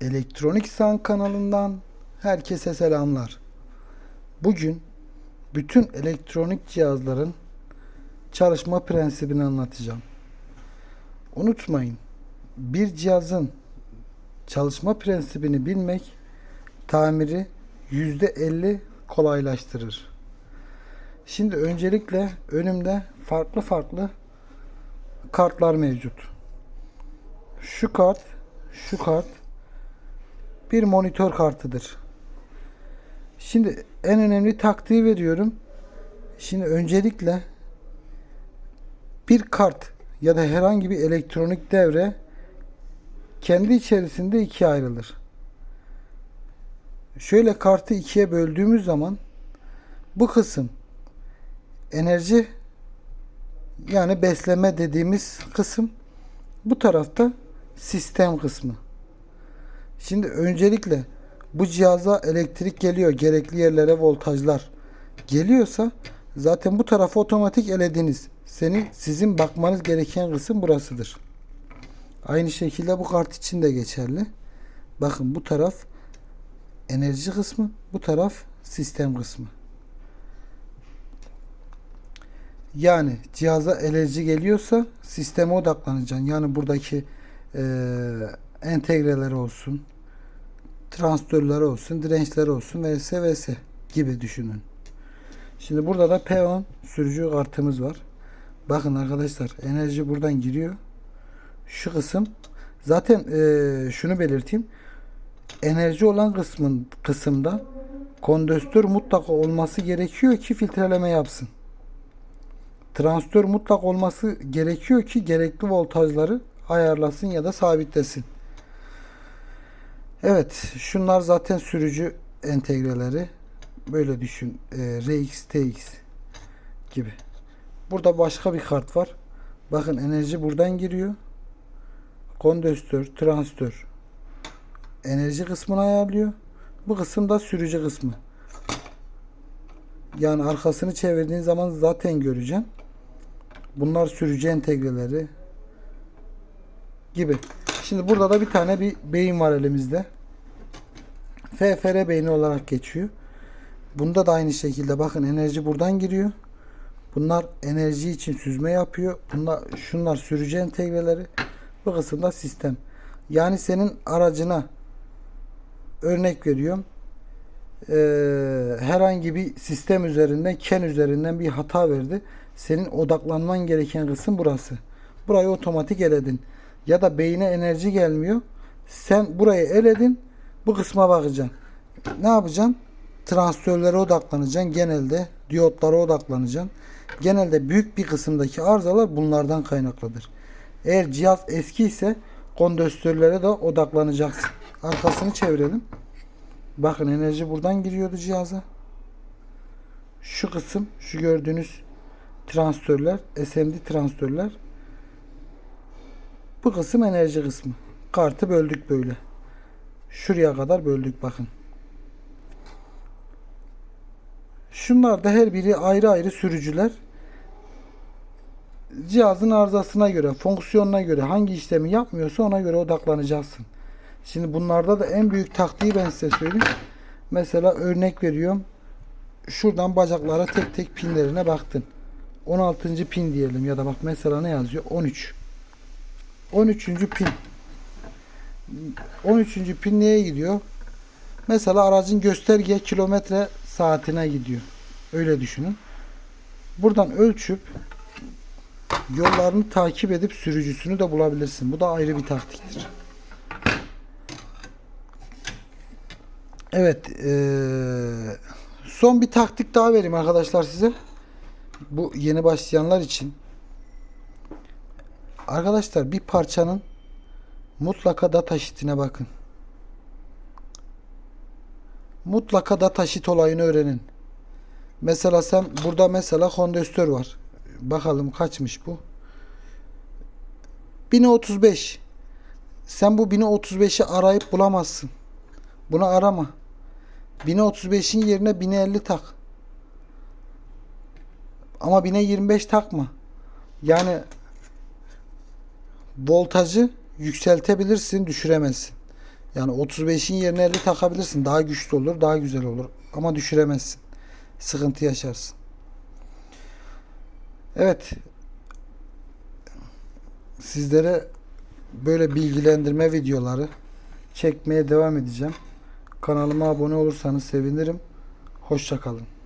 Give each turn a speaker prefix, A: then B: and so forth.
A: Elektronik San kanalından herkese selamlar. Bugün bütün elektronik cihazların çalışma prensibini anlatacağım. Unutmayın, bir cihazın çalışma prensibini bilmek tamiri %50 kolaylaştırır. Şimdi öncelikle önümde farklı farklı kartlar mevcut. Şu kart, şu kart bir monitör kartıdır. Şimdi en önemli taktiği veriyorum. Şimdi öncelikle bir kart ya da herhangi bir elektronik devre kendi içerisinde ikiye ayrılır. Şöyle kartı ikiye böldüğümüz zaman bu kısım enerji yani besleme dediğimiz kısım bu tarafta sistem kısmı. Şimdi öncelikle bu cihaza elektrik geliyor. Gerekli yerlere voltajlar geliyorsa zaten bu tarafı otomatik elediniz. Senin sizin bakmanız gereken kısım burasıdır. Aynı şekilde bu kart için de geçerli. Bakın bu taraf enerji kısmı, bu taraf sistem kısmı. Yani cihaza enerji geliyorsa sisteme odaklanacaksın. Yani buradaki eee entegreler olsun, transistörler olsun, dirençler olsun vs vs gibi düşünün. Şimdi burada da P10 sürücü kartımız var. Bakın arkadaşlar enerji buradan giriyor. Şu kısım zaten eee, şunu belirteyim. Enerji olan kısmın kısımda kondensatör mutlaka olması gerekiyor ki filtreleme yapsın. Transistör mutlak olması gerekiyor ki gerekli voltajları ayarlasın ya da sabitlesin. Evet, şunlar zaten sürücü entegreleri. Böyle düşün. E, RX, TX gibi. Burada başka bir kart var. Bakın enerji buradan giriyor. Kondansatör, transistör enerji kısmını ayarlıyor. Bu kısım da sürücü kısmı. Yani arkasını çevirdiğin zaman zaten göreceksin. Bunlar sürücü entegreleri gibi. Şimdi burada da bir tane bir beyin var elimizde. FFR beyni olarak geçiyor. Bunda da aynı şekilde bakın enerji buradan giriyor. Bunlar enerji için süzme yapıyor. Bunlar şunlar sürücü entegreleri. Bu kısımda sistem. Yani senin aracına örnek veriyorum. Ee, herhangi bir sistem üzerinden, ken üzerinden bir hata verdi. Senin odaklanman gereken kısım burası. Burayı otomatik eledin. Ya da beyine enerji gelmiyor. Sen burayı eledin. Bu kısma bakacaksın. Ne yapacaksın? Transistörlere odaklanacaksın. Genelde diyotlara odaklanacaksın. Genelde büyük bir kısımdaki arızalar bunlardan kaynaklıdır. Eğer cihaz eski ise kondansatörlere de odaklanacaksın. Arkasını çevirelim. Bakın enerji buradan giriyordu cihaza. Şu kısım, şu gördüğünüz transistörler, SMD transistörler. Bu kısım enerji kısmı. Kartı böldük böyle. Şuraya kadar böldük bakın. Şunlar da her biri ayrı ayrı sürücüler. Cihazın arızasına göre, fonksiyonuna göre hangi işlemi yapmıyorsa ona göre odaklanacaksın. Şimdi bunlarda da en büyük taktiği ben size söyleyeyim. Mesela örnek veriyorum. Şuradan bacaklara tek tek pinlerine baktın. 16. pin diyelim ya da bak mesela ne yazıyor? 13. 13. pin. 13. pin neye gidiyor? Mesela aracın gösterge kilometre saatine gidiyor. Öyle düşünün. Buradan ölçüp yollarını takip edip sürücüsünü de bulabilirsin. Bu da ayrı bir taktiktir. Evet. eee, son bir taktik daha vereyim arkadaşlar size. Bu yeni başlayanlar için. Arkadaşlar bir parçanın mutlaka data sheet'ine bakın. Mutlaka data sheet olayını öğrenin. Mesela sen burada mesela kondansatör var. Bakalım kaçmış bu? 1035. Sen bu 1035'i arayıp bulamazsın. Bunu arama. 1035'in yerine 1050 tak. Ama 1000'e 25 takma. Yani voltajı yükseltebilirsin, düşüremezsin. Yani 35'in yerine 50 takabilirsin. Daha güçlü olur, daha güzel olur. Ama düşüremezsin. Sıkıntı yaşarsın. Evet. Sizlere böyle bilgilendirme videoları çekmeye devam edeceğim. Kanalıma abone olursanız sevinirim. Hoşça kalın.